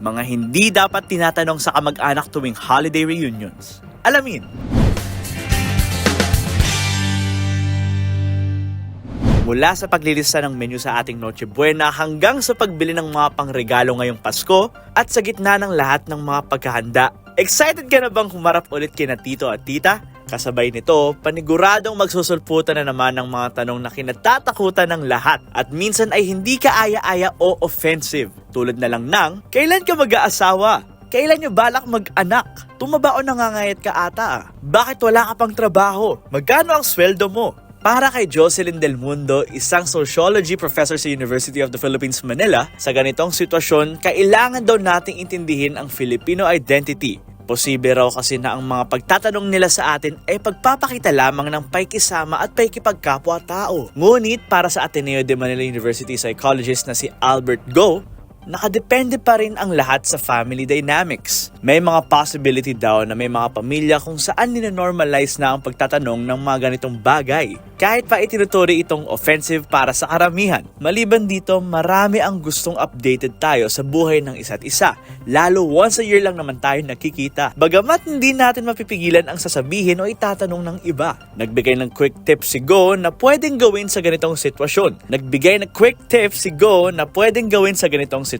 Mga hindi dapat tinatanong sa kamag-anak tuwing holiday reunions. Alamin! Mula sa paglilista ng menu sa ating Noche Buena hanggang sa pagbili ng mga pangregalo ngayong Pasko at sa gitna ng lahat ng mga paghahanda. Excited ka na bang humarap ulit kina tito at tita? Kasabay nito, paniguradong magsusulputan na naman ng mga tanong na kinatatakutan ng lahat at minsan ay hindi ka aya-aya o offensive. Tulad na lang ng, kailan ka mag-aasawa? Kailan nyo balak mag-anak? Tumaba o nangangayat ka ata? Bakit wala ka pang trabaho? Magkano ang sweldo mo? Para kay Jocelyn Del Mundo, isang sociology professor sa University of the Philippines, Manila, sa ganitong sitwasyon, kailangan daw nating intindihin ang Filipino identity. Posible raw kasi na ang mga pagtatanong nila sa atin ay pagpapakita lamang ng paikisama at paikipagkapwa-tao. Ngunit para sa Ateneo de Manila University psychologist na si Albert Go, nakadepende pa rin ang lahat sa family dynamics. May mga possibility daw na may mga pamilya kung saan ninanormalize na ang pagtatanong ng mga ganitong bagay. Kahit pa itinuturi itong offensive para sa karamihan. Maliban dito, marami ang gustong updated tayo sa buhay ng isa't isa. Lalo once a year lang naman tayo nakikita. Bagamat hindi natin mapipigilan ang sasabihin o itatanong ng iba. Nagbigay ng quick tips si Go na pwedeng gawin sa ganitong sitwasyon. Nagbigay ng quick tips si Go na pwedeng gawin sa ganitong sitwasyon.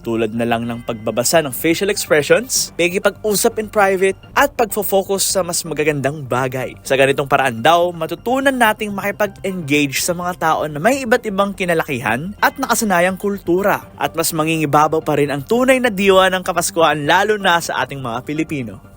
Tulad na lang ng pagbabasa ng facial expressions, pag-usap in private, at pagfo-focus sa mas magagandang bagay. Sa ganitong paraan daw, matutunan nating makipag-engage sa mga tao na may iba't ibang kinalakihan at nakasanayang kultura. At mas mangingibabaw pa rin ang tunay na diwa ng Kapaskuhan lalo na sa ating mga Pilipino.